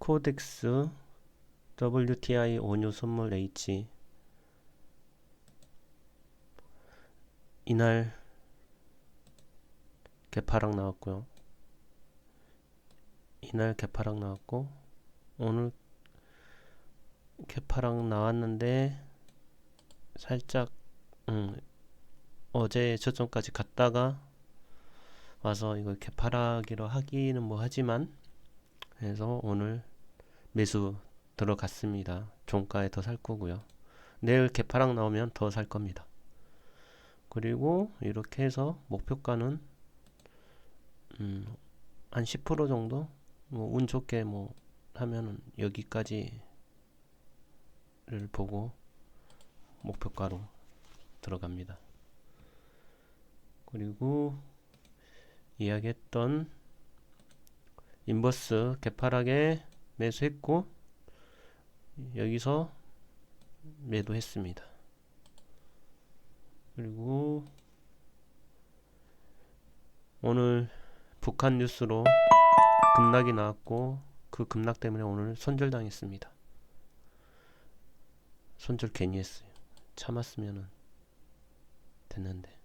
코덱스 WTI 원유 선물 H 이날 개파락 나왔고요. 이날 개파락 나왔고 오늘 개파락 나왔는데 살짝 음, 어제 저점까지 갔다가 와서 이걸 개파락이라 하기는 뭐 하지만 그래서 오늘 매수 들어갔습니다. 종가에 더 살 거고요. 내일 개파락 나오면 더 살 겁니다. 그리고 이렇게 해서 목표가는 음, 한 10% 정도 뭐 운 좋게 뭐 하면은 여기까지를 보고 목표가로 들어갑니다. 그리고 이야기했던 인버스 개파락에 매수했고 여기서 매도했습니다. 그리고 오늘 북한 뉴스로 급락이 나왔고 그 급락 때문에 오늘 손절당했습니다. 손절 괜히 했어요. 참았으면 됐는데.